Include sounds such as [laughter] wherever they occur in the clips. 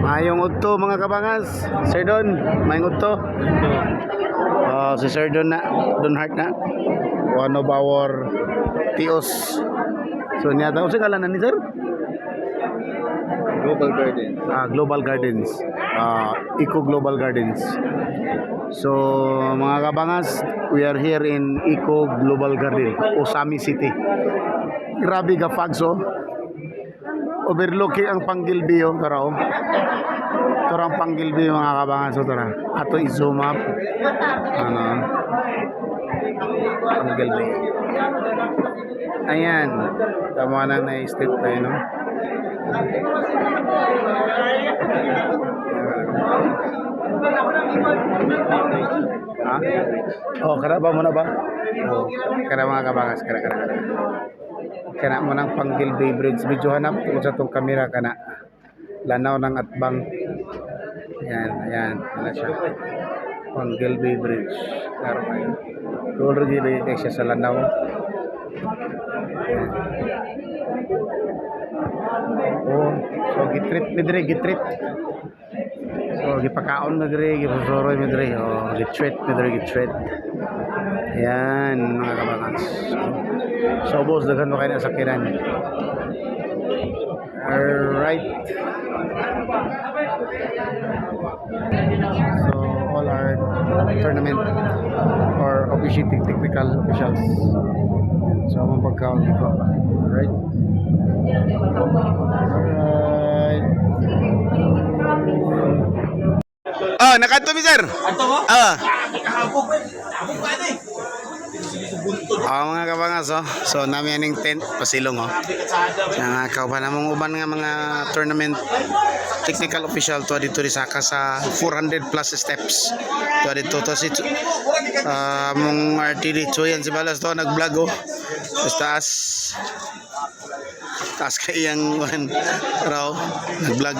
Mayong udto mga kabangas. Sir Don, mayong udto. Oh, si Sir Don na, Don Hart na. One of our tios. So niya daw sa kalanan ni Sir? Global Garden. Ah, Global Gardens. Ah, Eco Global Gardens. So, mga kabangas, we are here in Eco Global Garden, Osami City. Grabe ka fagso. Overlooking ang Panggilbio, tara oh. Tara ang Panggilbio mga kabangas, so tara. Ato i-zoom up. Ano? Panggilbio. Ayan. Tama na na-step tayo, no? Ha? Oh, kada ba mo na ba? Oh, kada mga kabangas, kada kada. Kana mo nang Panggil Bay Bridge. Medyo hanap ko sa tong kamera kana. Lanaw ng atbang. Ayan, ayan. Wala siya. Panggil Bay Bridge. Klaro kayo. Dito kay siya sa lanaw. Oh, so gitrit mi dire. So gipakaon na dire gipasoro mi dire. Oh, gitrit mi dire gitrit. Ayan, mga kabangas. So, boss, daghan mo kayo na sakiran. Alright. So, all our tournament or officiating technical officials. So, ang pagkaon. Alright. Alright. Oh, nakanto mi sir. Ato mo? Ah. Ito eh. Oh, mga kabangas, oh. So, namin yaning tent, pasilong, oh. Nangakaw pa namang uban nga mga tournament technical official to dito rin saka sa 400 plus steps. To dito to si uh, mong RTD Choyan si Balas to nag-vlog, oh. Sa taas. Taas kayang one, [laughs] raw, nag-vlog.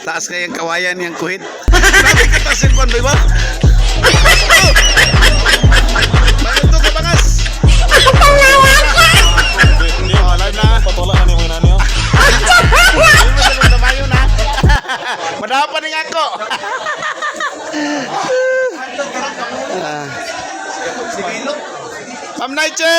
Taas kayang kawayan yang kuhit. Sabi ka pa cellphone, diba? Bago ka bangas. Ako. Naiche!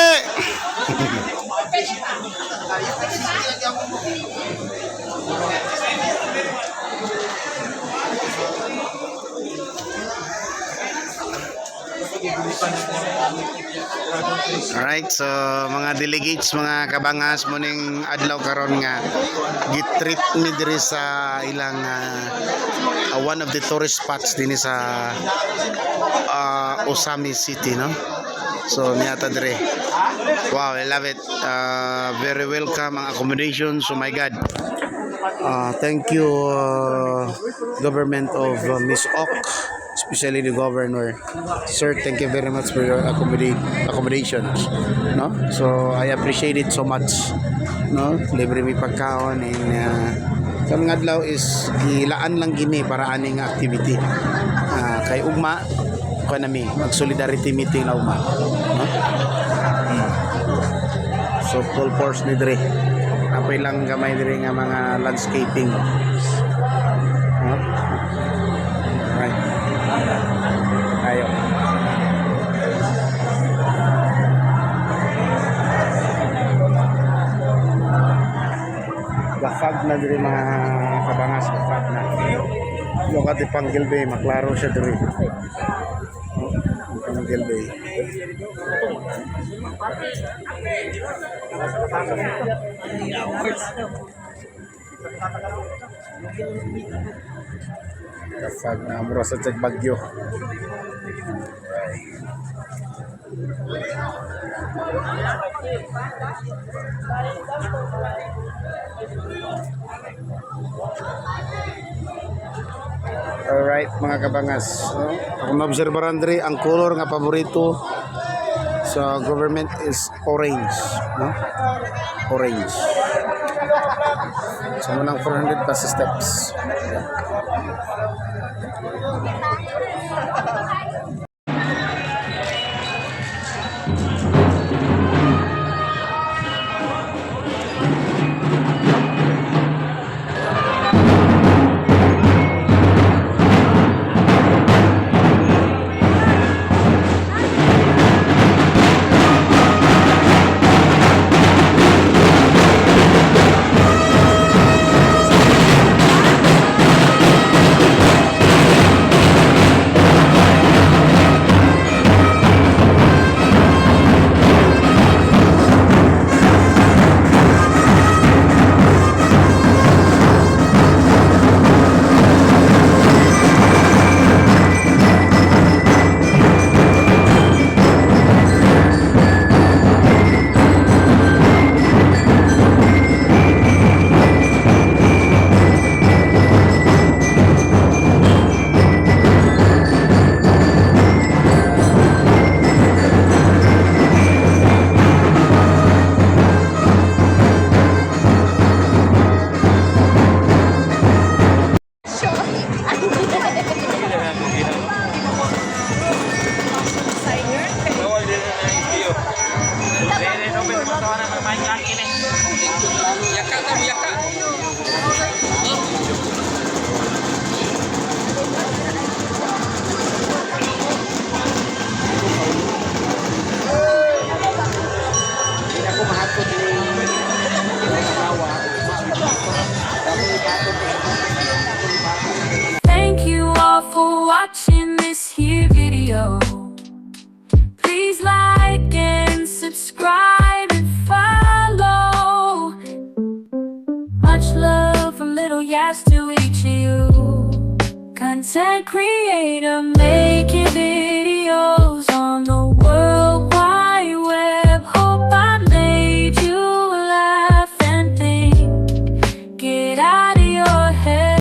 Alright, so mga delegates, mga kabangas mo ning adlaw karon nga gitreat ni diri sa ilang ah, one of the tourist spots din sa ah, Osami City, no? So niata dire. Wow, I love it. Ah, very welcome ang accommodations. Oh my God. Ah, thank you uh, government of uh, Miss Ok especially the governor. Sir thank you very much for your accommodate accommodations no? So I appreciate it so much no? Libre mi pagkaon and uh, sa adlaw is gilaan lang gini para aning activity. Ah, kay ugma ko nami mag solidarity meeting na ugma no? Hmm. so full force ni dire Apoy lang gamay dire nga mga landscaping. No? right na diri mga kabangas gafag na. Yung ati panggil bay maklaro siya diri gafag na mura sa tag bagyo Alright mga kabangas no? Kung maobserbaran diri ang color nga paborito sa government is orange no? Orange So munang 400 plus steps video. Please like and subscribe and follow. Much love from little Yas to each of you. Content creator, making.